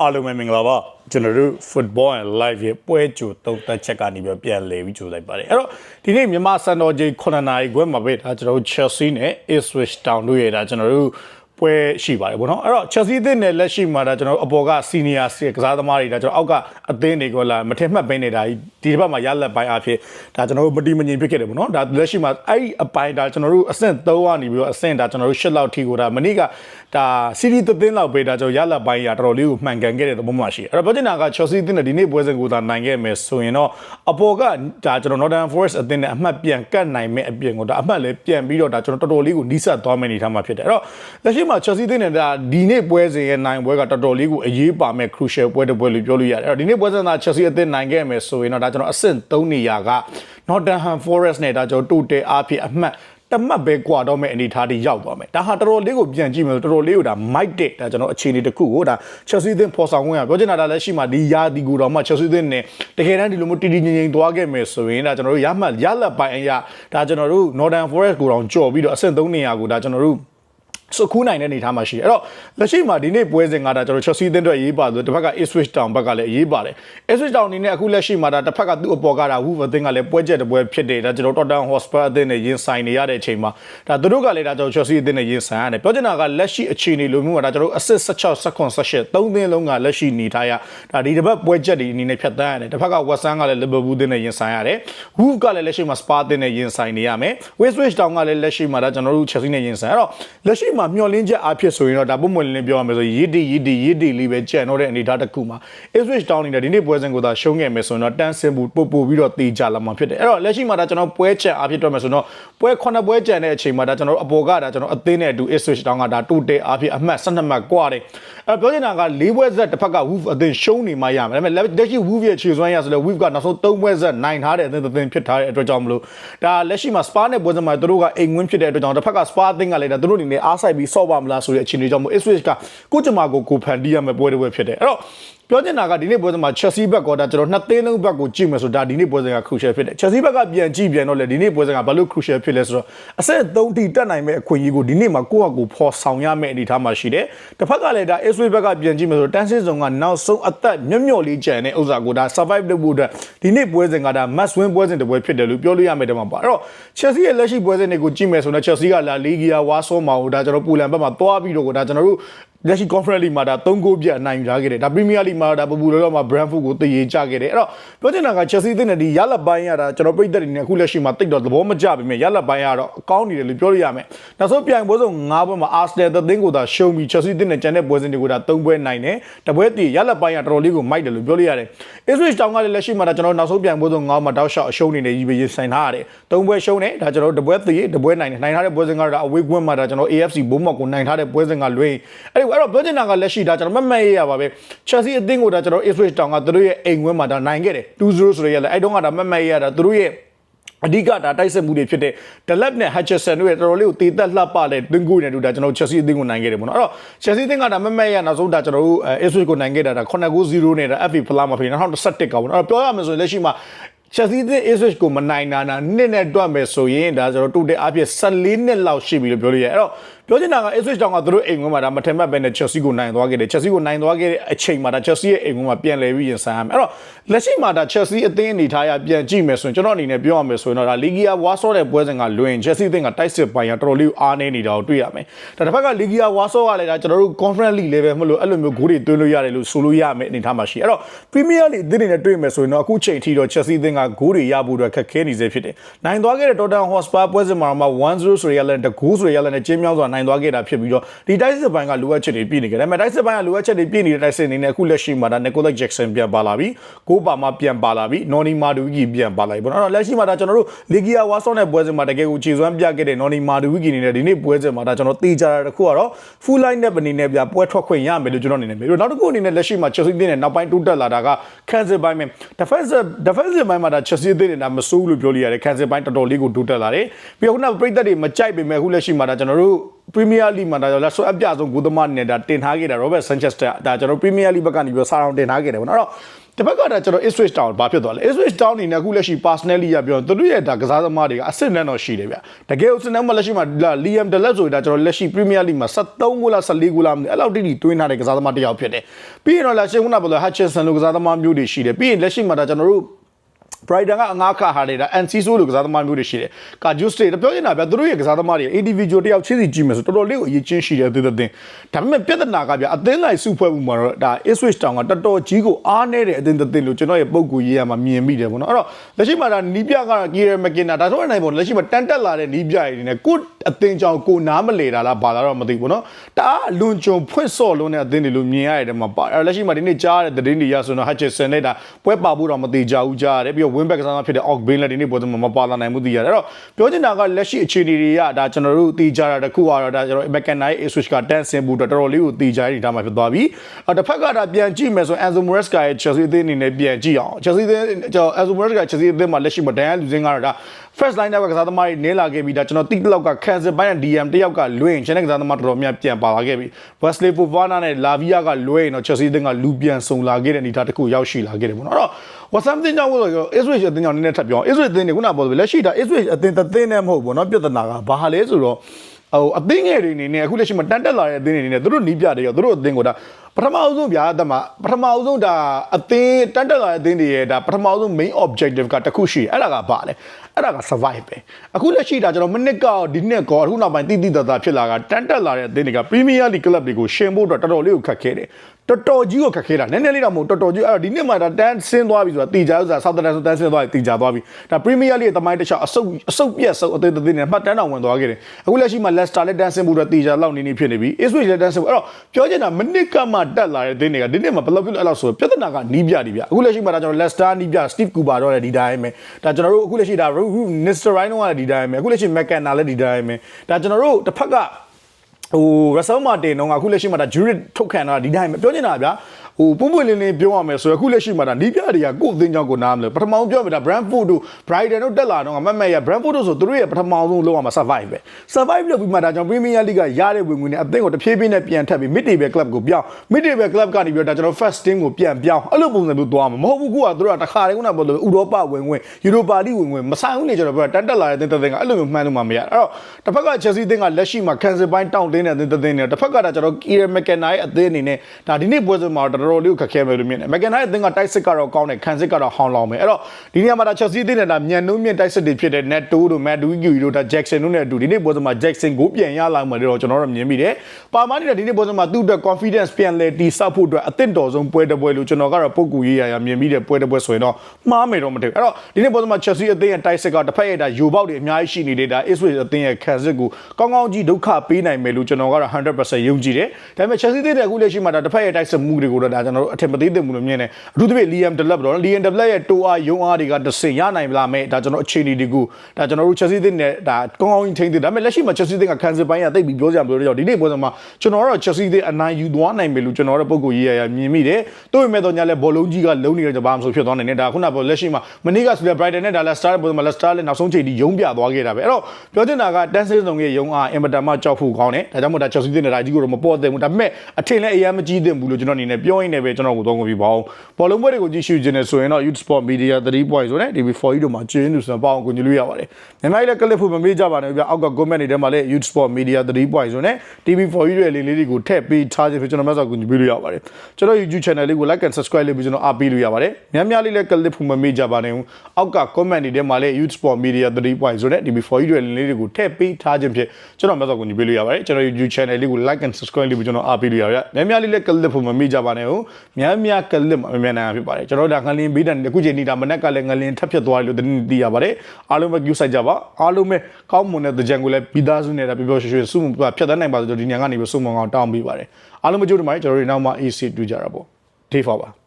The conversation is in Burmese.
အားလုံးပဲမင်္ဂလာပါကျွန်တော်တို့ football and live ရဲ့ပွဲကြိုတုံးသက်ချက်ကနေပြီးပြန်လည်ပြီးကြိုလိုက်ပါတယ်အဲ့တော့ဒီနေ့မြန်မာစံတော်ချိန်9နာရီခွဲမှာပဲဒါကျွန်တော်တို့ Chelsea နဲ့ Ipswich Town တို့ရဲ့ဒါကျွန်တော်တို့ ပွဲရှိပါတယ်ဗောနော်အဲ့တော့ Chelsea အသင်းနဲ့လက်ရှိမှာဒါကျွန်တော်တို့အပေါ်က senior ကစားသမားတွေဒါကျွန်တော်အောက်ကအသင်းတွေကလာမထင်မှတ်ပဲနေတာဒီတစ်ပတ်မှာရလက်ပိုင်းအဖြစ်ဒါကျွန်တော်တို့မတိမငြိမ်ဖြစ်ခဲ့တယ်ဗောနော်ဒါလက်ရှိမှာအဲ့ဒီအပိုင်းဒါကျွန်တော်တို့အဆင့်3ကနေပြီးတော့အဆင့်ဒါကျွန်တော်တို့10လောက်ထိကိုဒါမနေ့ကဒါစီရီသင်းလောက်ပဲဒါကျွန်တော်ရလက်ပိုင်းရတော်တော်လေးကိုမှန်ကန်ခဲ့တဲ့သဘောမှရှိတယ်အဲ့တော့ပြောချင်တာက Chelsea အသင်းနဲ့ဒီနေ့ပွဲစဉ်ကိုသာနိုင်ခဲ့မယ်ဆိုရင်တော့အပေါ်ကဒါကျွန်တော် Northern Forest အသင်းနဲ့အမှတ်ပြန်ကတ်နိုင်မဲ့အပြင်ကိုဒါအမှတ်လည်းပြန်ပြီးတော့ဒါကျွန်တော်တော်တော်လေးကိုနီးစပ်သွားမယ့်အနေထားမှာဖြစ်တယ်အဲ့တော့လက်ရှိမှာ Chelsea အသင်းနဲ့ဒါဒီနေ့ပွဲစဉ်ရဲ့နိုင်ပွဲကတော်တော်လေးကိုအရေးပါမဲ့ crucial ပွဲတစ်ပွဲလို့ပြောလို့ရတယ်အဲ့တော့ဒီနေ့ပွဲစဉ်သာ Chelsea အသင်းနိုင်ခဲ့မယ်ဆိုရင်တော့ဒါကျွန်တော်အဆင့်3နေရာက Nottingham Forest နဲ့ဒါကျွန်တော်တိုတယ်အားဖြင့်အမှတ်တမတ်ပဲကွာတော့မဲ့အနေထားတွေရောက်သွားမယ်ဒါဟာတော်တော်လေးကိုပြန်ကြည့်မယ်တော်တော်လေးကိုဒါ mic တဲ့ဒါကျွန်တော်အခြေအနေတစ်ခုကိုဒါ Chelsea အသင်းဖော်ဆောင်ဝင်ရပြောချင်တာဒါလည်းရှိမှဒီယာဒီကူတော်မှ Chelsea အသင်းနဲ့တကယ်တမ်းဒီလိုမျိုးတီတီငြိမ်ငြိမ်သွားခဲ့မယ်ဆိုရင်ဒါကျွန်တော်တို့ရမှတ်ရလက်ပိုင်းအရာဒါကျွန်တော်တို့ Northern Forest ကိုတောင်ကြော်ပြီးတော့အဆင့်3နေရာကိုဒါကျွန်တော်တို့ စုခူးနိုင်တဲ့အနေအထားမှာရှိတယ်အဲ့တော့လက်ရှိမှာဒီနေ့ပွဲစဉ်ကဒါကျွန်တော် Chelsea အသင်းအတွက်ရေးပါဆိုတစ်ဖက်က Ipswich Town ဘက်ကလည်းရေးပါတယ် Ipswich Town အနေနဲ့အခုလက်ရှိမှာဒါတစ်ဖက်ကသူ့အပေါ်ကဒါ Wolves အသင်းကလည်းပွဲချက်တစ်ပွဲဖြစ်တယ်ဒါကျွန်တော် Tottenham Hotspur အသင်းနဲ့ရင်ဆိုင်နေရတဲ့အချိန်မှာဒါသူတို့ကလည်းဒါကျွန်တော် Chelsea အသင်းနဲ့ရင်ဆိုင်ရတယ်ပြောချင်တာကလက်ရှိအခြေအနေလိုမျိုးကဒါကျွန်တော်အဆစ်16 second 18သုံးသင်းလုံးကလက်ရှိနေထားရဒါဒီတစ်ပတ်ပွဲချက်တွေအနေနဲ့ဖြတ်သန်းရတယ်တစ်ဖက်က West Ham ကလည်း Liverpool အသင်းနဲ့ရင်ဆိုင်ရတယ် Wolves ကလည်းလက်ရှိမှာ Spa အသင်းနဲ့ရင်ဆိုင်နေရမယ် Ipswich Town ကလည်းလက်ရှိမှာဒါကျွန်တော်တို့ Chelsea နဲ့ရင်ဆိုင်အဲ့တော့လက်ရှိမှာမျှော်လင့်ချက်အားဖြစ်ဆိုရင်တော့ဒါပုံမှန်လင်းလင်းပြောရမယ်ဆိုရည်တီရည်တီရည်တီလေးပဲကြံတော့တဲ့အနေအထားတစ်ခုမှာ Ipswich Town နေတဲ့ဒီနေ့ပွဲစဉ်ကိုသာရှုံးခဲ့မယ်ဆိုရင်တော့တန်းစင်ဘူးပို့ပို့ပြီးတော့တေချလာမှာဖြစ်တယ်အဲ့တော့လက်ရှိမှာဒါကျွန်တော်ပွဲချက်အားဖြစ်တော့မယ်ဆိုတော့ပွဲ9ပွဲကြံတဲ့အချိန်မှာဒါကျွန်တော်အပေါ်ကဒါကျွန်တော်အသင်းနဲ့အတူ Ipswich Town ကဒါတိုတယ်အားဖြစ်အမှတ်12မှတ်ကွာတယ်အဲ့ပြောချင်တာက၄ပွဲဆက်တစ်ဖက်က Wolf အသင်းရှုံးနေမှရမယ်ဒါပေမဲ့လက်ရှိ Wolf ရဲ့ခြေစွမ်းရဆိုတော့ Wolf ကနောက်ဆုံး3ပွဲဆက်နိုင်ထားတဲ့အသင်းသင်းဖြစ်ထားတဲ့အတွက်ကြောင့်မလို့ဒါလက်ရှိမှာ Spa နဲ့ပွဲစဉ်မှာသူတို့ကအိမ်ဝင်းဖြစ်တဲ့အတွက်ကြောင့်တစ်ဖက်က Spa အသင်းကလည်းဒါသူတို့အနေနဲ့အားဆိုင်ပြီးဆော့ပါမလားဆိုတဲ့အခြေအနေကြောင့်မို့ Ipswich ကကိုကြမာကိုကိုဖန်တီးရမယ်ပွဲတစ်ပွဲဖြစ်တယ်အဲ့တော့ပြောချင်တာကဒီနေ့ပွဲစဉ်မှာ Chelsea ဘက်ကဒါကျွန်တော်နှစ်သိန်းလုံးဘက်ကိုကြည့်မယ်ဆိုဒါဒီနေ့ပွဲစဉ်က crucial ဖြစ်တယ် Chelsea ဘက်ကပြန်ကြည့်ပြန်တော့လေဒီနေ့ပွဲစဉ်ကဘာလို့ crucial ဖြစ်လဲဆိုတော့အဆင့်3ထိတက်နိုင်မဲ့အခွင့်အရေးကိုဒီနေ့မှာကိုယ့်အကူဖော်ဆောင်ရမယ့်အနေအထားမှာရှိတယ်တစ်ဖက်ကလည်းဒါ Ipswich ဘက်ကပြန်ကြည့်မယ်ဆိုတော့တန်းစစ်စုံကနောက်ဆုံးအသက်မြတ်မြော့လေးကြံတဲ့ဥစ္စာကိုဒါ survive လုပ်ဖို့အတွက်ဒီနေ့ပွဲစဉ်ကဒါ must win ပွဲစဉ်တစ်ပွဲဖြစ်တယ်လို့ပြောလို့ရမယ်တမှာပါအဲ့တော့ Chelsea ရဲ့လက်ရှိပွဲစဉ်တွေကိုကြည့်မယ်ဆိုတော့ Chelsea ကလာလီဂီယာဝါဆောမာကိုဒါကျွန်တော်ပူလန်ဘက်မှာသွားပြီးတော့ဒါကျွန်တော်တို့ လက်ရှိ conference league မှာဒါ3ဂိုးပြတ်အနိုင်ယူထားခဲ့တယ်ဒါ premier league မှာဒါပပူလောလောမှာ brentford ကိုတည်ရကြခဲ့တယ်အဲ့တော့ပြောချင်တာက chelsea အသင်းနဲ့ဒီရလက်ပိုင်းရတာကျွန်တော်ပြိသက်တွေနဲ့အခုလက်ရှိမှာတိတ်တော့သဘောမကျပါဘူးရလက်ပိုင်းရတော့အကောင်းနေတယ်လို့ပြောလို့ရမယ်နောက်ဆုံးပြိုင်ပွဲဆုံး9ပွဲမှာ arsenal သင်းကိုသာရှုံးပြီး chelsea အသင်းနဲ့ကျန်တဲ့ပွဲစဉ်တွေကိုဒါ3ပွဲနိုင်တယ်တပွဲတည်ရလက်ပိုင်းရတော်တော်လေးကိုမိုက်တယ်လို့ပြောလို့ရတယ် ipswich town ကလည်းလက်ရှိမှာဒါကျွန်တော်နောက်ဆုံးပြိုင်ပွဲဆုံး9မှာတောက်လျှောက်အရှုံးနေနေကြီးပဲရင်ဆိုင်ထားရတယ်3ပွဲရှုံးတယ်ဒါကျွန်တော်တပွဲတည်တပွဲနိုင်တယ်နိုင်ထားတဲ့ပွဲစဉ်ကတော့ဒါအဝေးကွင်းမှာဒါကျွန်တော် AFC ဘုံမော့ကိုနိုင်ထားတဲ့ပွဲစဉ်ကလွှဲအဲ့ဒီအဲ့တော့ပြောချင်တာကလက်ရှိဒါကျွန်တော်မမှတ်ရရပါပဲ Chelsea အသင်းကိုဒါကျွန်တော် Ipswich Town ကသူတို့ရဲ့အိမ်ဝင်းမှာဒါနိုင်ခဲ့တယ်2-0ဆိုရရလဲအဲ့တုန်းကဒါမမှတ်ရရတာသူတို့ရဲ့အဓိကဒါတိုက်ဆက်မှုတွေဖြစ်တဲ့ Delap နဲ့ Hutchinson တို့ရဲ့တော်တော်လေးကိုတည်သက်လှပတဲ့တွင်းကိုနဲ့တူဒါကျွန်တော် Chelsea အသင်းကိုနိုင်ခဲ့တယ်ပေါ့နော်အဲ့တော့ Chelsea အသင်းကဒါမမဲ့ရနောက်ဆုံးဒါကျွန်တော်တို့ Ipswich ကိုနိုင်ခဲ့တာဒါ9-0နဲ့ဒါ FA ဖလားမှာဖြစ်2021ကပေါ့နော်အဲ့တော့ပြောရမယ်ဆိုရင်လက်ရှိမှာ Chelsea အသင်း Ipswich ကိုမနိုင်တာနာနှစ်နဲ့တွက်မယ်ဆိုရင်ဒါကျွန်တော်တူတဲ့အဖြစ်14နှစ်လောက်ရှိပြီလို့ပြောလို့ရတယ်အဲ့တော့ပြောချင်တာက Ipswich တောင်ကသူတို့အိမ်ဝင်မှာဒါမထင်မှတ်ပဲနဲ့ Chelsea ကိုနိုင်သွားခဲ့တယ် Chelsea ကိုနိုင်သွားခဲ့တဲ့အချိန်မှာဒါ Chelsea ရဲ့အိမ်ဝင်မှာပြန်လဲပြီးရင်ဆိုင်ရမယ်အဲ့တော့လက်ရှိမှာဒါ Chelsea အသင်းအနေထားရပြန်ကြည့်မယ်ဆိုရင်ကျွန်တော်အနေနဲ့ပြောရမယ်ဆိုရင်တော့ဒါ Liga ဝါဆော့တဲ့ပွဲစဉ်ကလွင် Chelsea အသင်းကတိုက်စစ်ပိုင်းကတော်တော်လေးအားနေနေတာကိုတွေ့ရမယ်ဒါတစ်ဖက်က Liga ဝါဆော့ကလည်းဒါကျွန်တော်တို့ Conference League level မလို့အဲ့လိုမျိုးဂိုးတွေသွင်းလို့ရတယ်လို့ဆိုလို့ရမယ်အနေထားမှာရှိအဲ့တော့ Premier League အသင်းတွေနဲ့တွေ့မယ်ဆိုရင်တော့အခုချိန်ထိတော့ Chelsea အသင်းကဂိုးတွေရဖို့အတွက်ခက်ခဲနေစေဖြစ်တယ်နိုင်သွားခဲ့တဲ့ Tottenham Hotspur ပွဲစဉ်မှာမှ1-0ဆိုရရလဲတကူးဆိုရရလဲနဲ့ကျင်းမြောင်းစွာနိုင်သွားခဲ့တာဖြစ်ပြီးတော့ဒီတိုက်စစ်ပိုင်းကလိုအပ်ချက်တွေပြည့်နေကြတယ်ဒါပေမဲ့တိုက်စစ်ပိုင်းကလိုအပ်ချက်တွေပြည့်နေတဲ့တိုက်စစ်အနေနဲ့အခုလက်ရှိမှာဒါ Nicolas Jackson ပြန်ပါလာပြီကိုပါမပြန်ပါလာပြီ Noni Maduiki ပြန်ပါလာပြီပေါ့နော်အဲ့တော့လက်ရှိမှာဒါကျွန်တော်တို့ Ligia Warsaw နဲ့ပွဲစဉ်မှာတကယ်ကိုခြေစွမ်းပြခဲ့တဲ့ Noni Maduiki အနေနဲ့ဒီနေ့ပွဲစဉ်မှာဒါကျွန်တော်တေးကြတာတစ်ခုကတော့ full line နဲ့အနေနဲ့ပြပွဲထွက်ခွင့်ရမယ်လို့ကျွန်တော်အနေနဲ့ပြောနောက်တစ်ခုအနေနဲ့လက်ရှိမှာ Chelsea အသင်းနဲ့နောက်ပိုင်းတိုးတက်လာတာက Kansas ပိုင်းမှာ defensive defensive ပိုင်းမှာဒါ Chelsea အသင်းနဲ့ဒါမဆိုးဘူးလို့ပြောလို့ရတယ် Kansas ပိုင်းတော်တော်လေးကိုတိုးတက်လာတယ်ပြီးတော့ခုနကပြိသက်တွေမကြိုက်ပေမဲ့အခုလက်ရှိမှာဒါကျွန်တော်တို့ ပရီးမီးယားလိမှာဒါကြောင့်လက်ဆွဲအပြဆုံးဂိုးသမားအနေနဲ့ဒါတင်ထားခဲ့တာ Robert Sanchez တက်ဒါကျွန်တော်ပရီးမီးယားလိဘက်ကနေပြီးတော့စာအောင်တင်ထားခဲ့တယ်ပေါ့နော်အဲ့တော့တစ်ဖက်ကဒါကျွန်တော် Ipswich Town ဘာဖြစ်သွားလဲ Ipswich Town အနေနဲ့အခုလက်ရှိ personally ရပြောသူတို့ရဲ့ဒါကစားသမားတွေကအဆင့်နဲ့တော့ရှိတယ်ဗျတကယ်အဆင့်နဲ့မှလက်ရှိမှာ Liam Delap ဆိုတာကျွန်တော်လက်ရှိ Premier League မှာ73ဂိုးလား14ဂိုးလားမသိအဲ့လောက်တိတိတွင်းထားတဲ့ကစားသမားတစ်ယောက်ဖြစ်တယ်ပြီးရင်တော့လက်ရှိခုနကပြောလို့ Hutchinson လိုကစားသမားမျိုးတွေရှိတယ်ပြီးရင်လက်ရှိမှာဒါကျွန်တော်တို့ Brighton ကအငားခါဟာနေတာ NC ဆိုလို့ကစားသမားမျိုးတွေရှိတယ်။ကာဂျူစတေပြောချင်တာဗျာသူတို့ရဲ့ကစားသမားတွေ individual တယောက်ချင်းစီကြည့်မယ်ဆိုတော်တော်လေးကိုအရေးချင်းရှိတယ်အသေးသေး။ဒါပေမဲ့ပြဿနာကဗျာအသင်းလိုက်စုဖွဲ့မှုမှာတော့ဒါ Ipswich Town ကတော်တော်ကြီးကိုအားနည်းတဲ့အသင်းသေးလို့ကျွန်တော်ရဲ့ပုံကူရေးရမှာမြင်မိတယ်ပေါ့နော်။အဲ့တော့လက်ရှိမှာဒါနီးပြကတော့ Kieran McKenna ဒါဆိုရင်နိုင်ပေါ့လက်ရှိမှာတန်တက်လာတဲ့နီးပြတွေနေကိုအသင်းကြောင့်ကိုနားမလေတာလားဘာလာတော့မသိဘူးပေါ့နော်။ဒါအလွန်ကြုံဖွင့်စော့လုံးတဲ့အသင်းတွေလို့မြင်ရတဲ့မှာပါ။အဲ့လက်ရှိမှာဒီနေ့ကြားရတဲ့သတင်းတွေရဆိုတော့ Hutchinson နဲ့ဒါပွဲပါဖို့တော့မသေးကြဘူးကြားရတယ်ပြီးတော့ Winback ကစားသမားဖြစ်တဲ့ Ock Bain လည်းဒီနေ့ပေါ်မှာမပါလာနိုင်မှုသိရတယ်အဲ့တော့ပြောချင်တာကလက်ရှိအခြေအနေတွေကဒါကျွန်တော်တို့သိကြတာတခုကတော့ဒါကျွန်တော် Mechanized Ipswich ကတန်းဆင်ဖို့တော်တော်လေးကိုသိကြရတာမှဖြစ်သွားပြီအဲ့တစ်ဖက်ကဒါပြန်ကြည့်မယ်ဆို Enzo Maresca ရဲ့ Chelsea အသင်းအနေနဲ့ပြန်ကြည့်အောင် Chelsea အသင်းကျွန်တော် Enzo Maresca Chelsea အသင်းမှာလက်ရှိမှာ Daniel Luzin ကတော့ဒါ first line တွေကစားသမားတွေနည်းလာခဲ့ပြီးဒါကျွန်တော်တိတလောက်က Kansas Bayern DM တယောက်ကလွင်ချန်တဲ့ကစားသမားတော်တော်များပြန်ပါလာခဲ့ပြီး Wesley Fofana နဲ့ Lavia ကလွဲရင်တော့ Chelsea တင်းကလူပြန်ဆုံလာခဲ့တဲ့အနေအထားတစ်ခုရောက်ရှိလာခဲ့တယ်ပေါ့နော်အဲ့တော့ West Ham တင်းကြောင့်ဆိုတော့ Israel အတင်းကြောင့်နည်းနည်းထပ်ပြော Israel တင်းတွေခုနပြောလက်ရှိဒါ Israel အတင်းတင်းနဲ့မဟုတ်ပေါ့နော်ပြဿနာကဘာလဲဆိုတော့ဟိုအသင်းငယ်တွေအနေနဲ့အခုလက်ရှိမှာတန်တက်လာတဲ့အသင်းတွေအနေနဲ့သူတို့နီးပြတယ်ရောသူတို့အသင်းကိုဒါပထမအဆုံးဗျာတမပထမအဆုံးဒါအသင်းတန်တက်လာတဲ့အသင်းတွေရဲ့ဒါပထမအဆုံး main objective ကတခုရှိအဲ့ဒါကဘာလဲ အဲ့ဒါက survive ပဲအခုလက်ရှိဒါကျွန်တော်မနစ်ကဒီနှစ်ကောအခုနောက်ပိုင်းတိတိတတ်တာဖြစ်လာကတန်တက်လာတဲ့အသင်းတွေက Premier League club တွေကိုရှင်ဖို့တော့တော်တော်လေးကိုခက်ခဲတယ်တော်တော်ကြီးကိုခက်ခဲတာနည်းနည်းလေးတော့မဟုတ်တော်တော်ကြီးအဲ့တော့ဒီနှစ်မှာဒါတန်းဆင်းသွားပြီဆိုတာတီကြဥစားဆောက်တန်းဆိုတန်းဆင်းသွားပြီတီကြသွားပြီဒါ Premier League ရဲ့တမိုင်းတစ်ချောင်းအဆုပ်အဆုပ်ပြက်ဆုပ်အသေးသေးနဲ့မှတ်တန်းတော်ဝင်သွားခဲ့တယ်အခုလက်ရှိမှာ Leicester လည်းတန်းဆင်းဖို့တော့တီကြလောက်နေနေဖြစ်နေပြီ Ipswich လည်းတန်းဆင်းဖို့အဲ့တော့ပြောချင်တာမနစ်ကမှတက်လာတဲ့သင်းတွေကဒီနှစ်မှာဘယ်လိုဖြစ်လို့အဲ့လောက်ဆိုပြဿနာကနီးပြဒီဗျအခုလက်ရှိမှာဒါကျွန်တော် Leicester နီးပြ Steve Cooper တော့လည်းဒီတိုင်းပဲဒါကျွန်တော်တို့အခုလက်ရှိဒါ Mr. Rhino ကလည်းဒီတိုင်းပဲအခုလက်ရှိ McKenna လည်းဒီတိုင်းပဲဒါကျွန်တော်တို့တစ်ဖက်ကဟို Russell Martin တော့အခုလက်ရှိမှာဒါ Jurid ထုတ်ခံတာဒီတိုင်းပဲပြောချင်တာဗျာ ဟိုပုံပွင့်လင်းလင်းပြောရမယ်ဆိုရင်အခုလက်ရှိမှာဒါနီးပြတွေကကိုယ်အသင်းကြောင့်ကိုနားမလဲပထမဆုံးပြောမယ်ဒါ Brentford တို့ Brighton တို့တက်လာတော့မတ်မတ်ရ Brentford တို့ဆိုသူတို့ရဲ့ပထမဆုံးလောက်အောင်မှာ survive ပဲ survive လုပ်ပြီးမှဒါကြောင့် Premier League ကရတဲ့ဝင်ငွေနဲ့အသင်းကိုတဖြည်းဖြည်းနဲ့ပြန်ထပ်ပြီး mid table club ကိုပြောင်း mid table club ကနေပြီးတော့ဒါကျွန်တော် first team ကိုပြန်ပြောင်းအဲ့လိုပုံစံမျိုးသွားမှာမဟုတ်ဘူးကိုကသူတို့ကတခါတည်းကပြောလို့ဥရောပဝင်ဝင်ယူရိုပါလိဝင်ဝင်မဆိုင်ဘူးနေကျွန်တော်ပြောတန်တက်လာတဲ့တင်းတင်းကအဲ့လိုမျိုးမှန်းလို့မှမရအဲ့တော့တစ်ဖက်က Chelsea တင်းကလက်ရှိမှာ cancel ပိုင်းတောင်းတင်းတဲ့တင်းတင်းနဲ့တစ်ဖက်ကဒါကျွန်တော် Kieran McKenna ရဲ့အသင်းအနေနဲ့ဒါဒီနေ့ပွဲစဉ်မှာတော်တော်လေးကိုခက်ခဲမယ်လို့မြင်တယ် McKenna ရဲ့အသင်းကတိုက်စစ်ကတော့ကောင်းတယ်ခံစစ်ကတော့ဟောင်းလောင်မယ်အဲ့တော့ဒီနေရာမှာဒါ Chelsea တင်းနဲ့ဒါမြန်နှုံးမြင့်တိုက်စစ်တွေဖြစ်တဲ့ Neto တို့ Matt Duigi တို့ဒါ Jackson တို့နဲ့အတူဒီနေ့ပွဲစဉ်မှာ Jackson ကိုပြန်ရလာမယ်လို့ကျွန်တော်တို့မြင်မိတယ်ပါမာနေတဲ့ဒီနေ့ပွဲစဉ်မှာသူ့အတွက် confidence ပြန်လဲတီဆောက်ဖို့အတွက်အသင့်တော်ဆုံးပွဲတစ်ပွဲလို့ကျွန်တော်ကတော့ပုံကူရေးရရမြင်မိတဲ့ပွဲတစ်ပွဲဆိုရင်တော့မှားမယ်တော့မထင်ဘူးအဲ့တော့ဒီနေ့ပွဲစဉ်မှာ Chelsea အသင်းရဲ့တိုက်စစ်ကတစ်ဖက်ရဲ့ဒါယူပေါက်တွေအများကြီးရှိနေတဲ့ဒါ Ipswich အသင်းရဲ့ခံစစ်ကိုကောင်းကောင်းကြီးဒုက္ခပေးနိုင်မယ်လို့ကျွန်တော်ကတော့100%ယုံကြည်တယ်ဒါပေမဲ့ Chelsea အသင်းရဲ့အခုလက်ရှိမှာဒါတစ်ဖက်ရဲ့တိုက်စစ်မှုတွေကိုတော့ဒါကျွန်တော်တို့အထင်မသေးသင့်ဘူးလို့မြင်တယ်အထူးသဖြင့် Liam Delap တော့ Liam Delap ရဲ့တိုးအားယုံအားတွေကတဆင်ရနိုင်မလားမဲ့ဒါကျွန်တော်အခြေအနေတွေကိုဒါကျွန်တော်တို့ Chelsea အသင်းနဲ့ဒါကောင်းကောင်းကြီးထိန်းသိမ်းဒါပေမဲ့လက်ရှိမှာ Chelsea အသင်းကခံစစ်ပိုင်းကတိတ်ပြီးပြောကြမလို့တော့ဒီနေ့ပွဲစဉ်မှာကျွန်တော်ကတော့ Chelsea အသင်းအနိုင်ယူသွားနိုင်မယ်လို့ကျွန်တော်တို့ပုံကိုရေးရရမြင်မိတယ်တိုးပေမဲ့တော့ညာလဲဘောလုံးကြီးကလုံးနေတဲ့ကြပါမဆိုဖြစ်သွားနိုင်တယ်ဒါခုနကလက်ရှိမှာမနေ့ကဆိုပြ Brighton နဲ့ဒါလက်စတာပွဲမှာလက်စတာလည်းနောက်ဆုံးချိန်ထိယုံပြသွားခဲ့တာပဲအဲ့တော့ပြောချင်တာကတန်းစစ်ဆောင်ရဲ့ယုံအားအင်မတန်မှကြောက်ဖို့ကောင်းတယ်ဒါကြောင့်မို့ဒါ Chelsea အသင်းနဲ့ဒါကြီးကိုတော့မပေါ်သင့်ဘူးဒါပေမဲ့အထင်လည်းအရင်မကြီးသင့်ဘူးလို့ကျွန်တော်အနေနဲ့ပြောရင်းနဲ့ပဲကျွန်တော်ကိုသုံးကုန်ပြီးပါအောင်ဘောလုံးပွဲတွေကိုကြည့်ရှုခြင်းနဲ့ဆိုရင်တော့ Youth Sport Media 3 point ဆိုတဲ့ TV4 တို့မှာကျင်းလို့ဆိုတော့ပေါအောင်ကိုညွှန်လို့ရပါတယ်မြန်မာပြည်လည်း clip ဖို့မမေ့ကြပါနဲ့ဗျအောက်က comment တွေထဲမှာလည်း Youth Sport Media 3 point ဆိုတဲ့ TV4 ရဲ့လေးလေးတွေကိုထည့်ပေးထားခြင်းဖြစ်ကျွန်တော်မှဆောက်ကိုညွှန်ပေးလို့ရပါတယ်ကျွန်တော် YouTube channel လေးကို like and subscribe လုပ်ပြီးကျွန်တော်အားပေးလို့ရပါတယ်များများလေးလည်း clip ဖို့မမေ့ကြပါနဲ့အောက်က comment တွေထဲမှာလည်း Youth Sport Media 3 point ဆိုတဲ့ TV4 ရဲ့လေးလေးတွေကိုထည့်ပေးထားခြင်းဖြစ်ကျွန်တော်မှဆောက်ကိုညွှန်ပေးလို့ရပါတယ်ကျွန်တော် YouTube channel လေးကို like and subscribe လုပ်ပြီးကျွန်တော်အားပေးလို့ရပါတယ်များများလေးလည်း clip ဖို့မမေ့ကြပါနဲ့များများ clip မမြန်နိုင်ဖြစ်ပါတယ်ကျွန်တော်ဒါငလင်းဘေးတန်အခုချိန်နေတာမနက်ကလည်းငလင်းထပ်ဖြစ်သွားတယ်လို့သတင်းသိရပါတယ်အားလုံးပဲ view ဆိုင်ကြပါအားလုံးပဲကောင်းမွန်တဲ့ကြံကိုလည်းပြီးသားစုနေတာပျော်ပျော်ရွှင်ရွှင်စုမှုဖြတ်သန်းနိုင်ပါဆိုတော့ဒီညကနေပြီးစုံမအောင်တောင်းပေးပါတယ်အားလုံးမကြိုးတမိုင်းကျွန်တော်တို့နောက်မှ AC တွေ့ကြတာပေါ့ day for ပါ